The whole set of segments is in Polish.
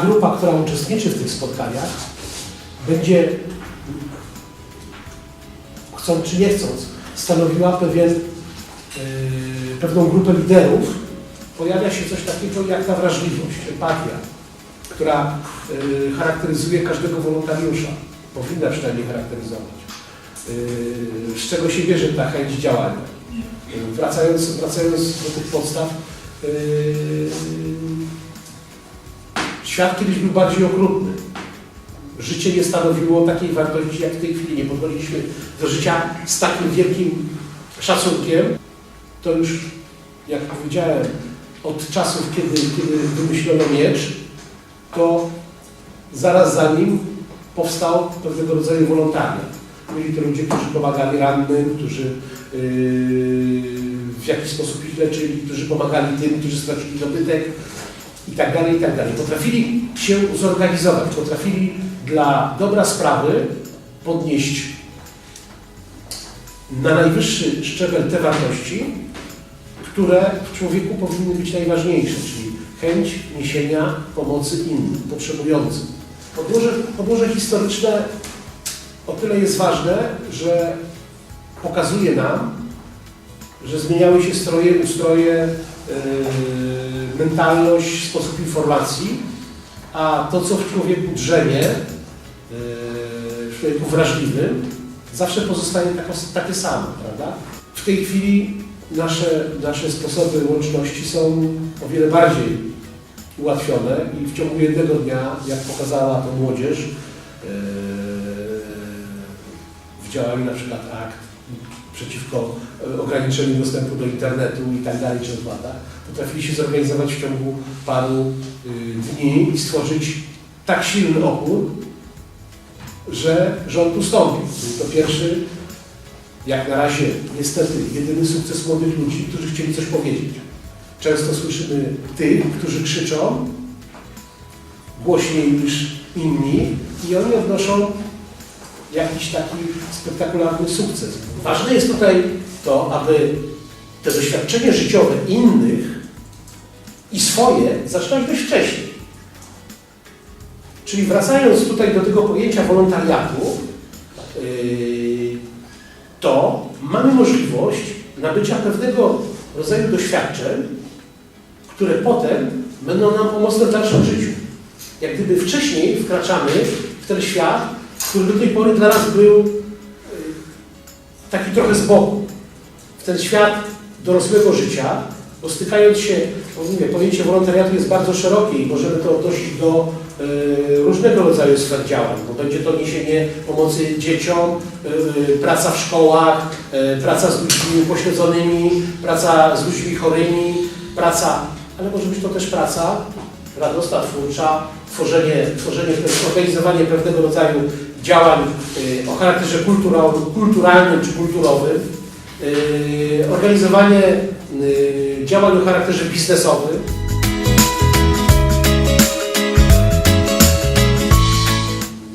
grupa, która uczestniczy w tych spotkaniach, będzie, chcąc czy nie chcąc, stanowiła pewien, yy, pewną grupę liderów, pojawia się coś takiego jak ta wrażliwość, empatia, która yy, charakteryzuje każdego wolontariusza, powinna przynajmniej charakteryzować. Yy, z czego się bierze ta chęć działania? Yy, Wracając, wracając do tych podstaw, yy, świat kiedyś był bardziej okrutny. Życie nie stanowiło takiej wartości jak w tej chwili. Nie podchodziliśmy do życia z takim wielkim szacunkiem. To już, jak powiedziałem, od czasów, kiedy, kiedy wymyślono miecz, to zaraz za nim powstał pewnego rodzaju wolontariat. Byli to ludzie, którzy pomagali rannym, którzy yy, w jakiś sposób ich leczyli, którzy pomagali tym, którzy stracili dobytek i tak dalej, i tak dalej. Potrafili się zorganizować, potrafili dla dobra sprawy podnieść na najwyższy szczebel te wartości, które w człowieku powinny być najważniejsze, czyli chęć niesienia pomocy innym, potrzebującym. Podłoże, podłoże historyczne o tyle jest ważne, że pokazuje nam, że zmieniały się stroje, ustroje, yy, mentalność, sposób informacji, a to, co w człowieku drzemie, yy, w człowieku wrażliwym, zawsze pozostaje tako, takie samo, prawda? W tej chwili nasze, nasze sposoby łączności są o wiele bardziej ułatwione i w ciągu jednego dnia, jak pokazała to młodzież, yy, w działaniu na przykład akt przeciwko e, ograniczeniu dostępu do internetu i tak dalej, czy odpłatach, potrafili się zorganizować w ciągu paru y, dni i stworzyć tak silny opór, że rząd ustąpił. Był to pierwszy, jak na razie niestety, jedyny sukces młodych ludzi, którzy chcieli coś powiedzieć. Często słyszymy tych, którzy krzyczą głośniej niż inni i oni odnoszą jakiś taki spektakularny sukces. Ważne jest tutaj to, aby te doświadczenie życiowe innych i swoje zaczynać dość wcześnie. Czyli wracając tutaj do tego pojęcia wolontariatu, yy, to mamy możliwość nabycia pewnego rodzaju doświadczeń, które potem będą nam pomocne w dalszym życiu. Jak gdyby wcześniej wkraczamy w ten świat, który do tej pory dla nas był y, taki trochę z boku. W ten świat dorosłego życia, bo stykając się, bo mówię, pojęcie wolontariatu jest bardzo szerokie i możemy to odnosić do y, różnego rodzaju sfer działań, bo będzie to niesienie pomocy dzieciom, y, praca w szkołach, praca z ludźmi upośledzonymi, praca z ludźmi chorymi, praca, ale może być to też praca radosna, twórcza, tworzenie, tworzenie, organizowanie pewnego rodzaju działań y, o charakterze kultura- kulturalnym czy kulturowym, y, organizowanie y, działań o charakterze biznesowym.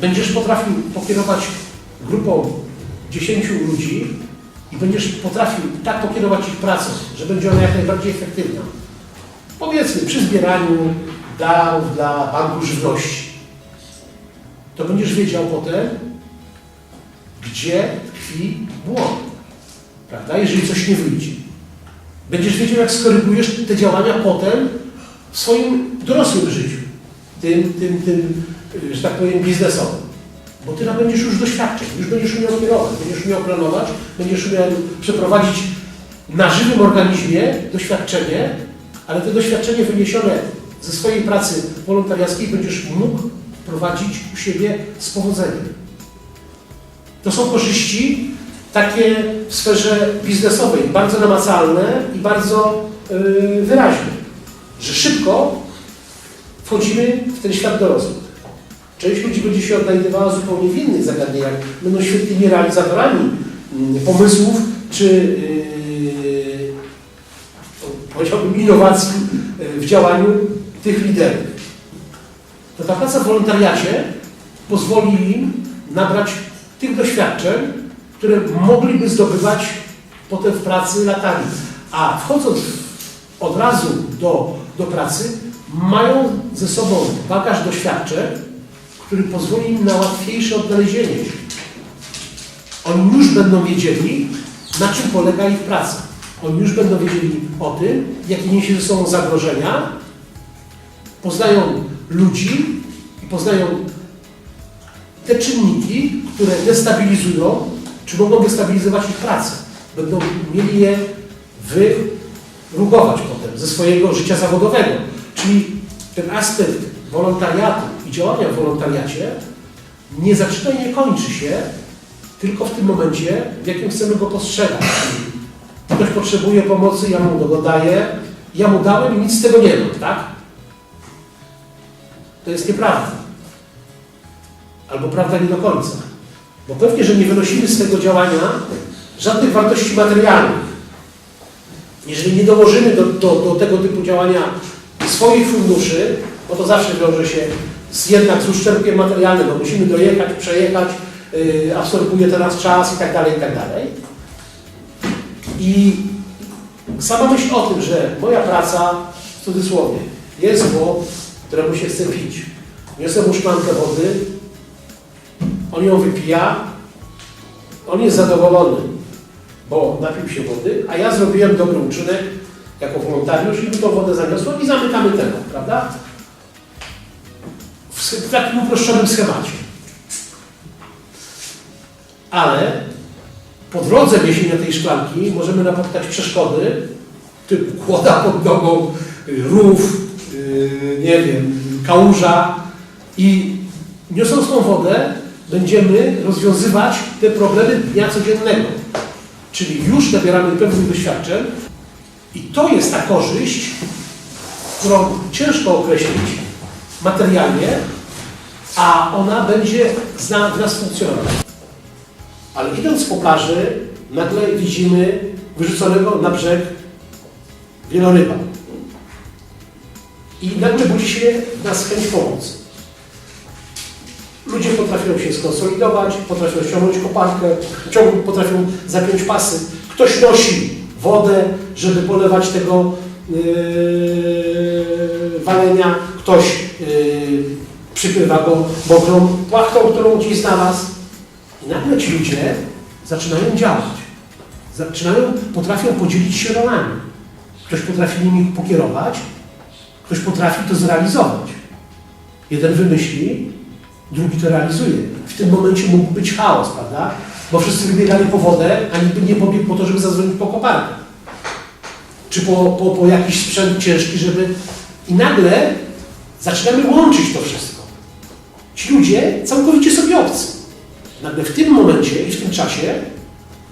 Będziesz potrafił pokierować grupą 10 ludzi i będziesz potrafił tak pokierować ich pracą, że będzie ona jak najbardziej efektywna. Powiedzmy przy zbieraniu darów dla Banku Żywności to będziesz wiedział potem, gdzie tkwi błąd. Prawda? Jeżeli coś nie wyjdzie. Będziesz wiedział, jak skorygujesz te działania potem w swoim dorosłym życiu. Tym, tym, tym, y, że tak powiem, biznesowym. Bo ty nabędziesz już doświadczeń, już będziesz umiał kierować, będziesz umiał planować, będziesz umiał przeprowadzić na żywym organizmie doświadczenie, ale to doświadczenie wyniesione ze swojej pracy wolontariackiej będziesz mógł prowadzić u siebie z powodzeniem. To są korzyści takie w sferze biznesowej, bardzo namacalne i bardzo yy, wyraźne, że szybko wchodzimy w ten świat dorosły. Część ludzi będzie się odnajdywała zupełnie w innych zagadnieniach, będą świetnymi realizatorami yy, pomysłów czy yy, powiedziałbym innowacji yy, w działaniu tych liderów to ta praca w wolontariacie pozwoli im nabrać tych doświadczeń, które mogliby zdobywać potem w pracy latami. A wchodząc od razu do, do pracy, mają ze sobą bagaż doświadczeń, który pozwoli im na łatwiejsze odnalezienie się. Oni już będą wiedzieli, na czym polega ich praca. Oni już będą wiedzieli o tym, jakie niesie ze sobą zagrożenia, poznają ludzi i poznają te czynniki, które destabilizują, czy mogą destabilizować ich pracę. Będą mieli je wyrugować potem ze swojego życia zawodowego. Czyli ten aspekt wolontariatu i działania w wolontariacie nie zaczyna i nie kończy się tylko w tym momencie, w jakim chcemy go postrzegać. Ktoś potrzebuje pomocy, ja mu go daję, ja mu dałem i nic z tego nie mam, tak? To jest nieprawda. Albo prawda nie do końca. Bo pewnie, że nie wynosimy z tego działania żadnych wartości materialnych. Jeżeli nie dołożymy do, do, do tego typu działania swoich funduszy, bo to zawsze wiąże się z, jednak z uszczerbkiem materialnym, bo musimy dojechać, przejechać, yy, absorbuje teraz czas i tak dalej, i tak dalej. I sama myśl o tym, że moja praca, w cudzysłowie, jest zło, któremu się chce pić. Niosę mu szklankę wody, on ją wypija, on jest zadowolony, bo napił się wody, a ja zrobiłem dobry uczynek jako wolontariusz i mu tą wodę zaniosłem i zamykamy temat, prawda? W, takim uproszczonym schemacie. Ale po drodze niesienia tej szklanki możemy napotkać przeszkody typu kłoda pod nogą, rów, nie wiem, kałuża i niosąc tą wodę będziemy rozwiązywać te problemy dnia codziennego. Czyli już nabieramy pewnych doświadczeń i to jest ta korzyść, którą ciężko określić materialnie, a ona będzie zna- w nas funkcjonować. Ale idąc po plaży, nagle widzimy wyrzuconego na brzeg wieloryba. I nagle budzi się nas chęć pomocy. Ludzie potrafią się skonsolidować, potrafią ściągnąć koparkę, potrafią zapiąć pasy. Ktoś nosi wodę, żeby polewać tego yy, walenia. Ktoś yy, przykrywa go mokrą płachtą, którą gdzieś znalazł. I nagle ci ludzie zaczynają działać. Zaczynają, potrafią podzielić się rolami. Ktoś potrafi nimi pokierować, ktoś potrafi to zrealizować. Jeden wymyśli, drugi to realizuje. W tym momencie mógł być chaos, prawda? Bo wszyscy wybiegali po wodę, a nikt nie pobiegł po to, żeby zadzwonić po koparkę. Czy po, po, po jakiś sprzęt ciężki, żeby... I nagle zaczynamy łączyć to wszystko. Ci ludzie całkowicie sobie obcy. Nagle w tym momencie i w tym czasie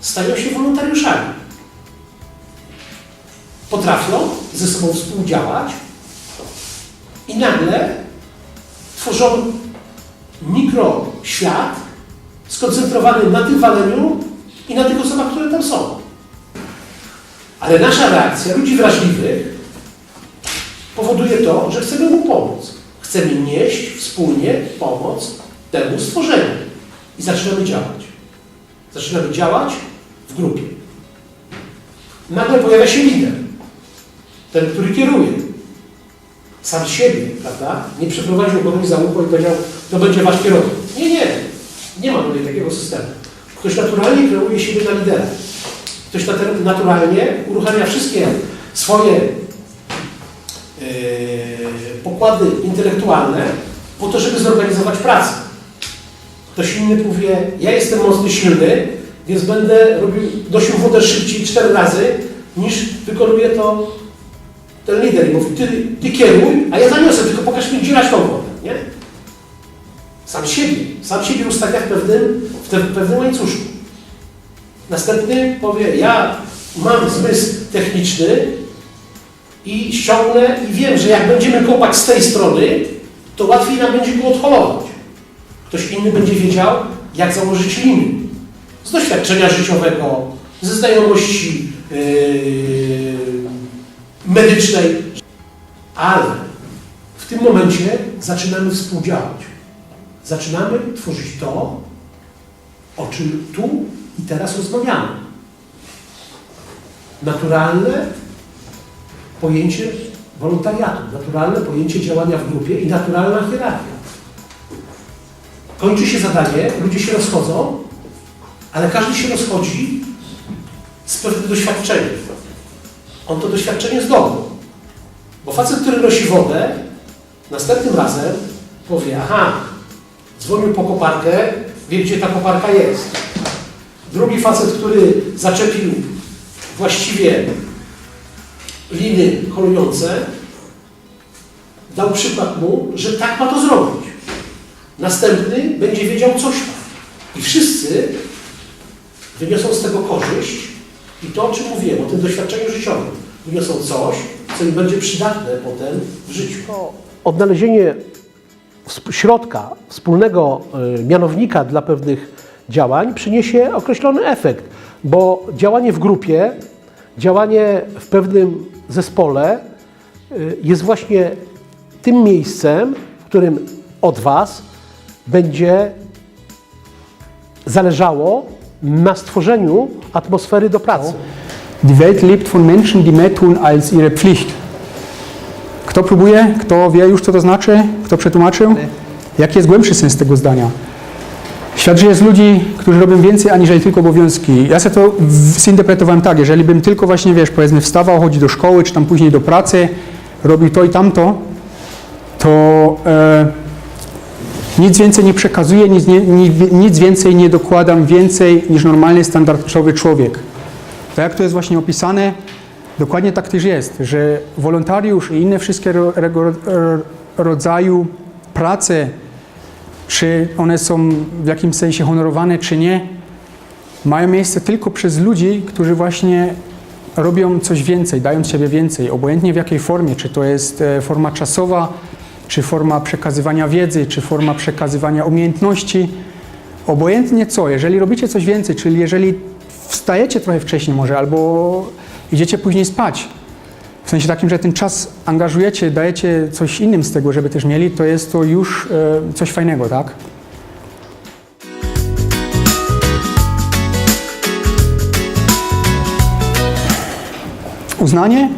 stają się wolontariuszami. Potrafią ze sobą współdziałać i nagle tworzą mikroświat skoncentrowany na tym waleniu i na tych osobach, które tam są. Ale nasza reakcja, ludzi wrażliwych, powoduje to, że chcemy mu pomóc. Chcemy nieść wspólnie pomoc temu stworzeniu. I zaczynamy działać. Zaczynamy działać w grupie. Nagle pojawia się lider. Ten, który kieruje. Sam siebie, prawda? Nie przeprowadził kogoś za ucho i powiedział, to będzie wasz kierowca. Nie, nie. Nie ma tutaj takiego systemu. Ktoś naturalnie kreuje siebie na lidera. Ktoś nat- naturalnie uruchamia wszystkie swoje yy, pokłady intelektualne po to, żeby zorganizować pracę. Ktoś inny powie, ja jestem mocny, silny, więc będę robił, nosił wodę szybciej cztery razy, niż wykonuje to ten lider. I mówi, ty, ty kieruj, a ja zaniosę, tylko pokaż mi, gdzie tą wodę, nie? Sam siebie, sam siebie ustawia w pewnym, w, te, w pewnym łańcuszku. Następny powie, ja mam zmysł techniczny i ściągnę i wiem, że jak będziemy kopać z tej strony, to łatwiej nam będzie go odholować. Ktoś inny będzie wiedział, jak założyć liny. Z doświadczenia życiowego, ze znajomości yy, medycznej. Ale w tym momencie zaczynamy współdziałać. Zaczynamy tworzyć to, o czym tu i teraz rozmawiamy. Naturalne pojęcie wolontariatu, naturalne pojęcie działania w grupie i naturalna hierarchia. Kończy się zadanie, ludzie się rozchodzą, ale każdy się rozchodzi z pewnym doświadczeniem. On to doświadczenie zdobył. Bo facet, który nosi wodę, następnym razem powie, aha, dzwonił po koparkę, wie gdzie ta koparka jest. Drugi facet, który zaczepił właściwie liny kolujące, dał przykład mu, że tak ma to zrobić. Następny będzie wiedział coś. I wszyscy wyniosą z tego korzyść i to, o czym mówiłem, o tym doświadczeniu życiowym. Wyniosą coś, co im będzie przydatne potem w życiu. Odnalezienie środka, wspólnego y, mianownika dla pewnych działań przyniesie określony efekt, bo działanie w grupie, działanie w pewnym zespole y, jest właśnie tym miejscem, w którym od Was będzie zależało na stworzeniu atmosfery do pracy. Die Welt lebt von Menschen, die mehr tun als ihre Pflicht. Kto próbuje? Kto wie już, co to znaczy? Kto przetłumaczył? Jaki jest głębszy sens tego zdania? Świat żyje z ludzi, którzy robią więcej aniżeli tylko obowiązki. Ja sobie to zinterpretowałem tak, jeżeli bym tylko właśnie, wiesz, powiedzmy wstawał, chodzi do szkoły, czy tam później do pracy, robił to i tamto, to e, nic więcej nie przekazuję, nic, nie, ni- nic więcej nie dokładam więcej niż normalny, standardowy człowiek. Tak jak to jest właśnie opisane, dokładnie tak też jest, że wolontariusz i inne wszystkie ro, ro, rodzaju prace, czy one są w jakimś sensie honorowane, czy nie, mają miejsce tylko przez ludzi, którzy właśnie robią coś więcej, dają siebie więcej, obojętnie w jakiej formie, czy to jest e, forma czasowa, czy forma przekazywania wiedzy, czy forma przekazywania umiejętności. Obojętnie co, jeżeli robicie coś więcej, czyli jeżeli wstajecie trochę wcześniej może, albo idziecie później spać, w sensie takim, że ten czas angażujecie, dajecie coś innym z tego, żeby też mieli, to jest to już e, coś fajnego, tak? Uznanie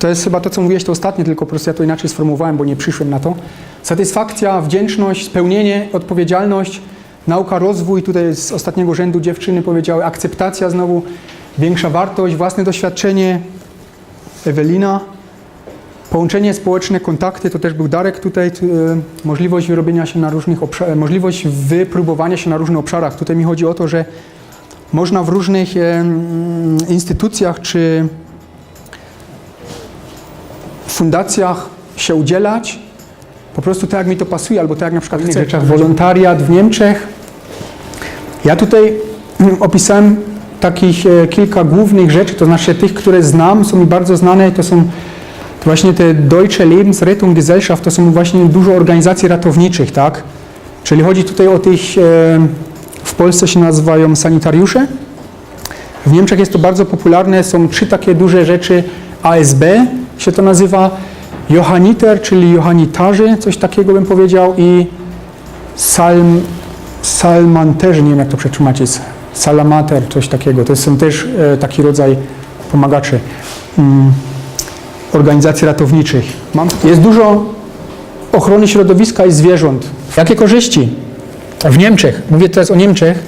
to jest chyba to, co mówiłeś to ostatnie, tylko po prostu ja to inaczej sformułowałem, bo nie przyszłem na to. Satysfakcja, wdzięczność, spełnienie, odpowiedzialność, nauka, rozwój, tutaj z ostatniego rzędu dziewczyny powiedziały, akceptacja znowu, większa wartość, własne doświadczenie, Ewelina, połączenie społeczne, kontakty, to też był Darek tutaj, tu, e, możliwość wyrobienia się na różnych obszarach, możliwość wypróbowania się na różnych obszarach. Tutaj mi chodzi o to, że można w różnych e, instytucjach czy fundacjach się udzielać, po prostu tak jak mi to pasuje, albo tak jak na przykład w innych rzeczach, wolontariat w Niemczech. Ja tutaj mm, opisałem takich e, kilka głównych rzeczy, to znaczy tych, które znam, są mi bardzo znane, to są właśnie te Deutsche Lebensrettung Gesellschaft, to są właśnie dużo organizacji ratowniczych, tak? Czyli chodzi tutaj o tych, e, w Polsce się nazywają sanitariusze, w Niemczech jest to bardzo popularne, są trzy takie duże rzeczy, ASB się to nazywa, Johanniter, czyli Johannitarzy, coś takiego bym powiedział i Salm, Salmanterzy, nie wiem jak to przetłumaczyć, Salamater, coś takiego, to są też e, taki rodzaj pomagaczy. Mm, organizacji ratowniczych. Mam, jest dużo ochrony środowiska i zwierząt. Jakie korzyści? W Niemczech, mówię teraz o Niemczech,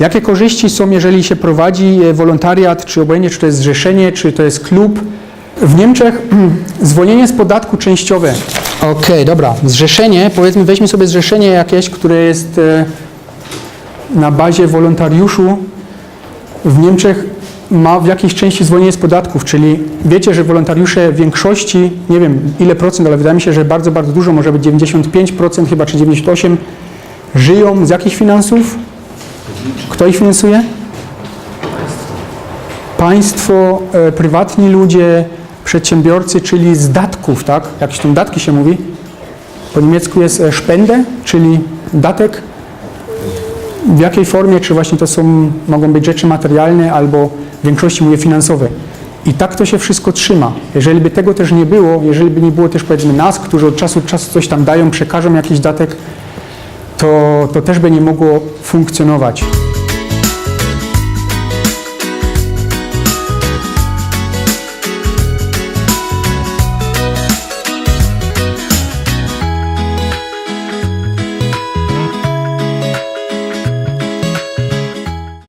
jakie korzyści są, jeżeli się prowadzi e, wolontariat, czy obojętnie, czy to jest zrzeszenie, czy to jest klub. W Niemczech zwolnienie z podatku częściowe. Okej, dobra. Zrzeszenie, powiedzmy, weźmy sobie zrzeszenie jakieś, które jest e, na bazie wolontariuszu w Niemczech ma w jakiejś części zwolnienie z podatków, czyli wiecie, że wolontariusze w większości, nie wiem ile procent, ale wydaje mi się, że bardzo, bardzo dużo, może być 95% chyba, czy 98%, żyją z jakich finansów? Kto ich finansuje? Państwo, e, prywatni ludzie, przedsiębiorcy, czyli z datków, tak? Jakieś tam datki się mówi. Po niemiecku jest e, Spende, czyli datek. W jakiej formie, czy właśnie to są, mogą być rzeczy materialne, albo w większości mówię finansowe. I tak to się wszystko trzyma. Jeżeli by tego też nie było, jeżeli by nie było też powiedzmy nas, którzy od czasu do czasu coś tam dają, przekażą jakiś datek, to, to też by nie mogło funkcjonować.